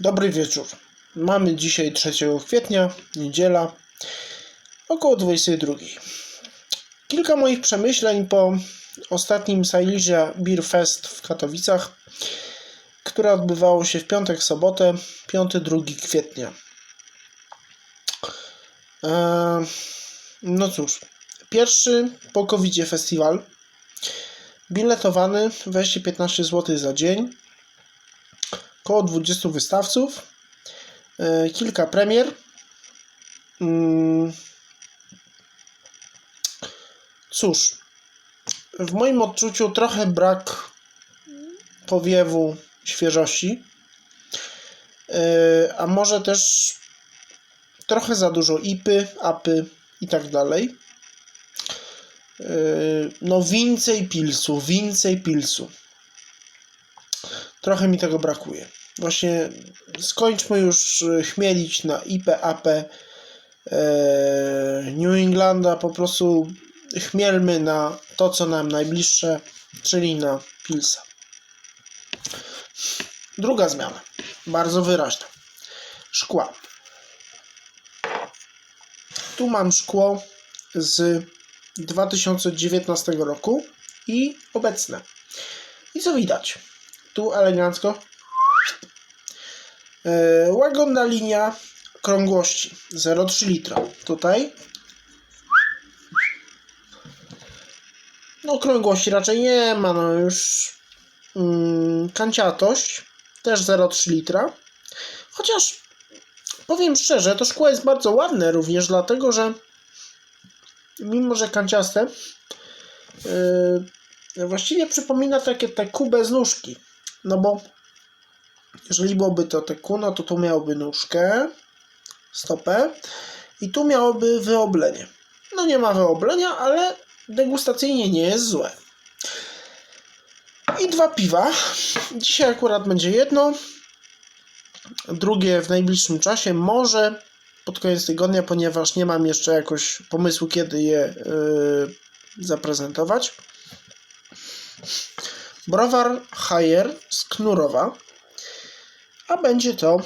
Dobry wieczór. Mamy dzisiaj 3 kwietnia, niedziela, około 22. Kilka moich przemyśleń po ostatnim Silesia Beer Fest w Katowicach, które odbywało się w piątek, sobotę, 5-2 kwietnia. Eee, no cóż, pierwszy po festiwal. Biletowany, wejście 15 zł za dzień około 20 wystawców, e, kilka premier. Mm. Cóż, w moim odczuciu trochę brak powiewu świeżości, E, a może też trochę za dużo ipy, apy i tak dalej. E, No więcej pilsu, więcej pilsu. Trochę mi tego brakuje. Właśnie skończmy już e, chmielić na IP, AP e, New Englanda. Po prostu chmielmy na to, co nam najbliższe, czyli na Pilsa. Druga zmiana, bardzo wyraźna. Szkła. Tu mam szkło z 2019 roku i obecne. I co widać? Tu elegancko. E, łagodna linia krągłości 0,3 litra. Tutaj no krągłości raczej nie ma, no już mm, kanciatość też 0,3 litra. Chociaż powiem szczerze, to szkło jest bardzo ładne również dlatego, że mimo, że kanciaste yy, właściwie przypomina takie te Q bez nóżki. No bo jeżeli byłoby to te Q, no to tu miałoby nóżkę, stopę i tu miałoby wyoblenie. No nie ma wyoblenia, ale degustacyjnie nie jest złe. I dwa piwa. Dzisiaj akurat będzie jedno, drugie w najbliższym czasie, może pod koniec tygodnia, ponieważ nie mam jeszcze jakoś pomysłu, kiedy je yy, zaprezentować. Browar Haier z Knurowa. A będzie to,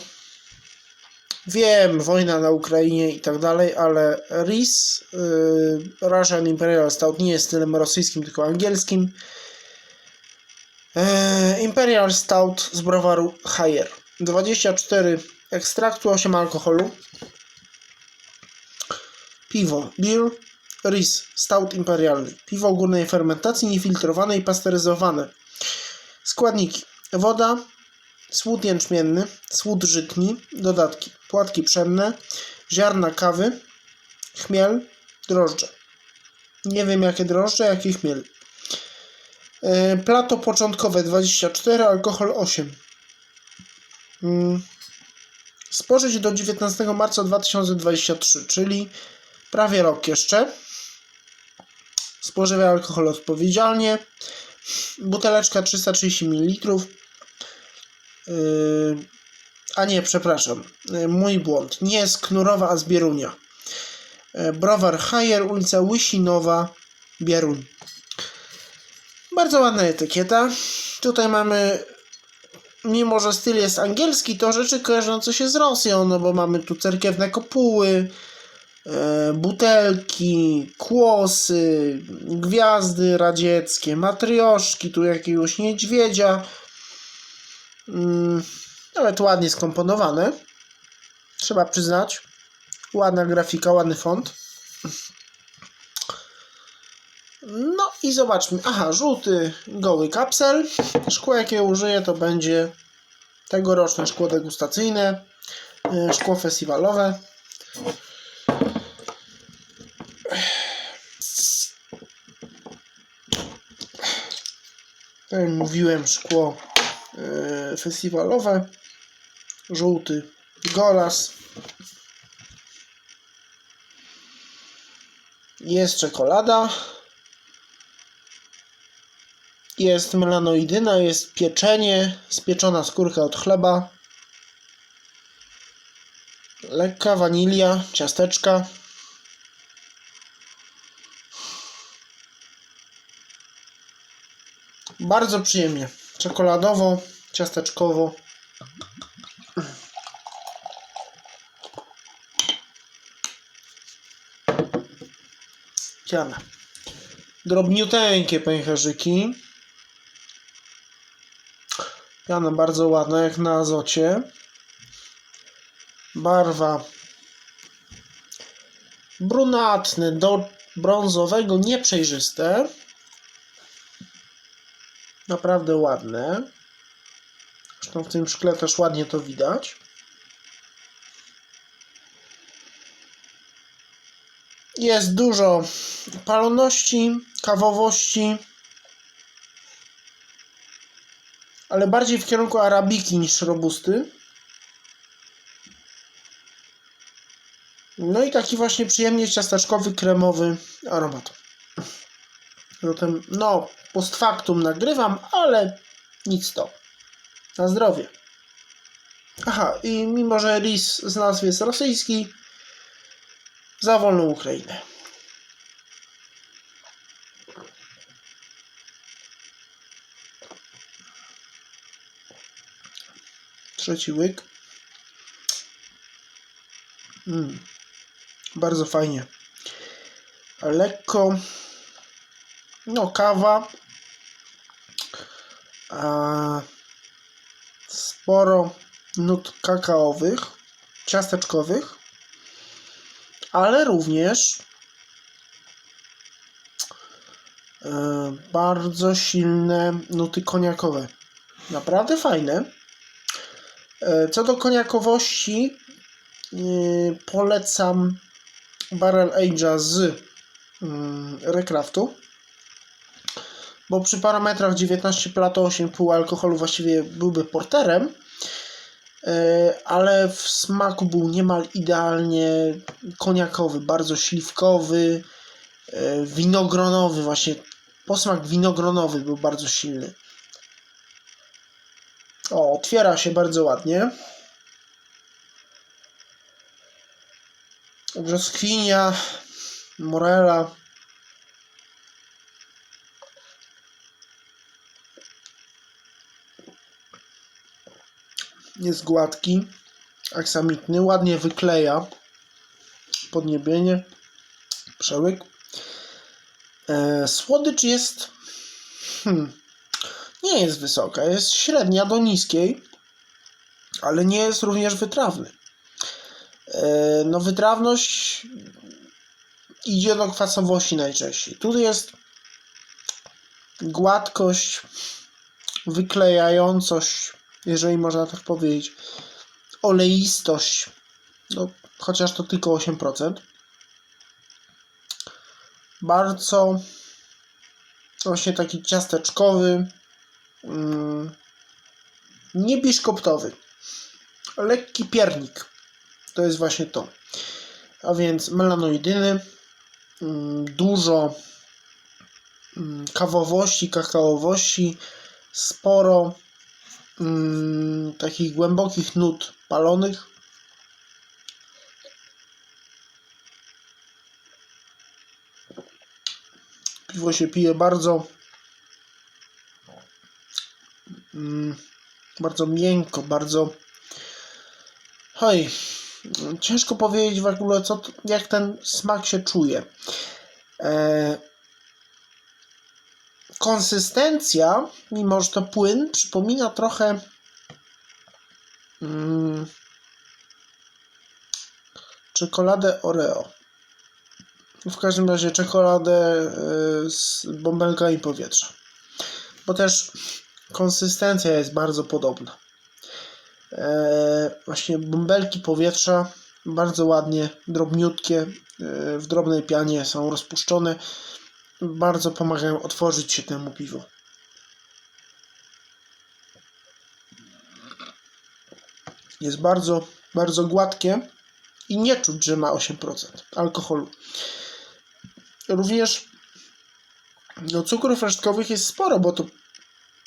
wiem, wojna na Ukrainie i tak dalej, ale RIS, yy, Russian Imperial Stout, nie jest stylem rosyjskim, tylko angielskim. Yy, Imperial Stout z browaru Haier. 24 ekstraktu, 8 alkoholu. Piwo, beer, RIS, stout imperialny. Piwo górnej fermentacji, niefiltrowane i pasteryzowane. Składniki. Woda, słód jęczmienny, słód żytni, dodatki. Płatki pszenne, ziarna kawy, chmiel, drożdże. Nie wiem jakie drożdże, jaki chmiel. Yy, Plato początkowe 24, alkohol 8. Mm. Spożyć do 19 marca 2023, czyli prawie rok jeszcze. Spożywaj alkohol odpowiedzialnie. Buteleczka 330 ml. Yy, a nie, przepraszam. Yy, mój błąd. Nie z Knurowa, a z Bierunia. Yy, Browar Haier, ulica Łysinowa, Bieruń. Bardzo ładna etykieta. Tutaj mamy mimo że styl jest angielski, to rzeczy kojarzące się z Rosją, no bo mamy tu cerkiewne kopuły, butelki, kłosy, gwiazdy radzieckie, matrioszki, tu jakiegoś niedźwiedzia. Mm, nawet ładnie skomponowane. Trzeba przyznać. Ładna grafika, ładny font. No i zobaczmy. Aha, żółty goły kapsel. Szkło jakie użyję to będzie tegoroczne szkło degustacyjne, e, szkło festiwalowe. Tak jak mówiłem, szkło e, festiwalowe. Żółty golas. Jest czekolada. Jest melanoidyna, jest pieczenie, spieczona skórka od chleba, lekka wanilia, ciasteczka. Bardzo przyjemnie. Czekoladowo, ciasteczkowo. Ciana. Drobniuteńkie pęcherzyki. Piana bardzo ładna, jak na azocie. Barwa brunatny do brązowego, nieprzejrzyste. Naprawdę ładne. Zresztą w tym szkle też ładnie to widać. Jest dużo paloności, kawowości, ale bardziej w kierunku arabiki niż robusty. No i taki właśnie przyjemnie ciasteczkowy, kremowy aromat. Zatem, no, post factum nagrywam, ale nic to. Na zdrowie. Aha, i mimo, że ris z nazwy jest rosyjski, za wolną Ukrainę. Trzeci łyk. Mm. Bardzo fajnie. Lekko. No, kawa. Sporo nut kakaowych, ciasteczkowych, ale również e, bardzo silne nuty koniakowe. Naprawdę fajne. E, Co do koniakowości, yy, polecam Barrel Age'a z mm, Recraftu, bo przy parametrach 19 plato 8,5 alkoholu właściwie byłby porterem, yy, ale w smaku był niemal idealnie koniakowy, bardzo śliwkowy, yy, winogronowy, właśnie posmak winogronowy był bardzo silny. O, otwiera się bardzo ładnie. Brzoskwinia, morela. Jest gładki, aksamitny, ładnie wykleja podniebienie, przełyk. E, słodycz jest hmm, nie jest wysoka, jest średnia do niskiej, ale nie jest również wytrawny. E, No, wytrawność idzie do kwasowości najczęściej. Tu jest gładkość, wyklejającość, jeżeli można tak powiedzieć, oleistość, no, chociaż to tylko 8%. Bardzo właśnie taki ciasteczkowy, mm, nie biszkoptowy, lekki piernik. To jest właśnie to. A więc melanoidyny, mm, dużo mm, kawowości, kakaowości, sporo mm, takich głębokich nut palonych. Piwo się pije bardzo mm, bardzo miękko, bardzo Hoj, ciężko powiedzieć w ogóle, co, jak ten smak się czuje. E, konsystencja, mimo że to płyn, przypomina trochę mm, czekoladę Oreo. W każdym razie czekoladę e, z bąbelkami powietrza. Bo też konsystencja jest bardzo podobna. E, właśnie bąbelki powietrza bardzo ładnie, drobniutkie, e, w drobnej pianie są rozpuszczone. Bardzo pomagają otworzyć się temu piwu. Jest bardzo, bardzo gładkie i nie czuć, że ma 8% alkoholu. Również no, cukrów resztkowych jest sporo, bo to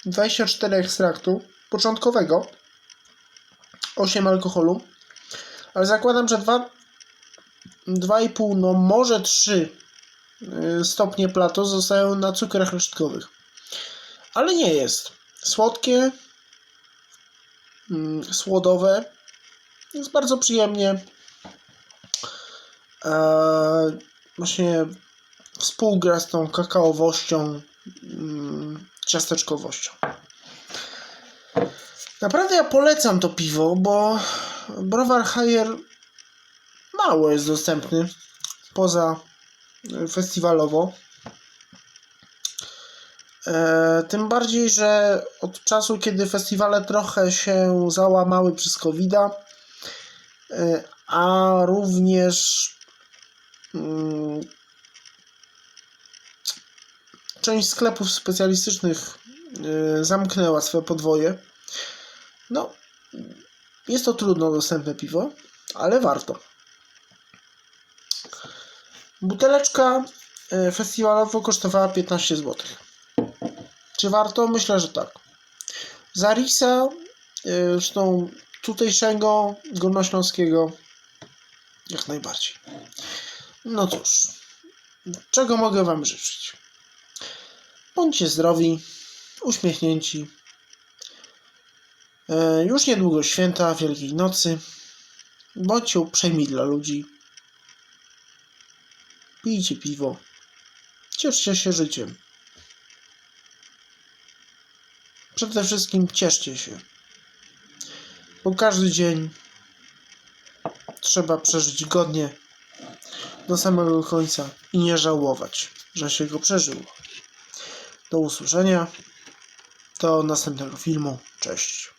24 ekstraktu początkowego, 8 alkoholu, ale zakładam, że 2, 2,5, no może 3 y, stopnie plato zostają na cukrach resztkowych. Ale nie jest. Słodkie, mm, słodowe, jest bardzo przyjemnie. Eee, właśnie współgra z tą kakaowością, mm, ciasteczkowością. Naprawdę ja polecam to piwo, bo browar Haier mało jest dostępny poza festiwalowo. E, tym bardziej, że od czasu, kiedy festiwale trochę się załamały przez covid a również mm, część sklepów specjalistycznych e, zamknęła swoje podwoje. No, jest to trudno dostępne piwo, ale warto. Buteleczka e, festiwalowo kosztowała 15 zł. Czy warto? Myślę, że tak. Zarisa, e, zresztą tutejszego górnośląskiego, jak najbardziej. No cóż, czego mogę Wam życzyć? Bądźcie zdrowi, uśmiechnięci. E, Już niedługo święta Wielkiej Nocy. Bądźcie uprzejmi dla ludzi. Pijcie piwo. Cieszcie się życiem. Przede wszystkim cieszcie się. Bo każdy dzień trzeba przeżyć godnie do samego końca i nie żałować, że się go przeżyło. Do usłyszenia. Do następnego filmu. Cześć.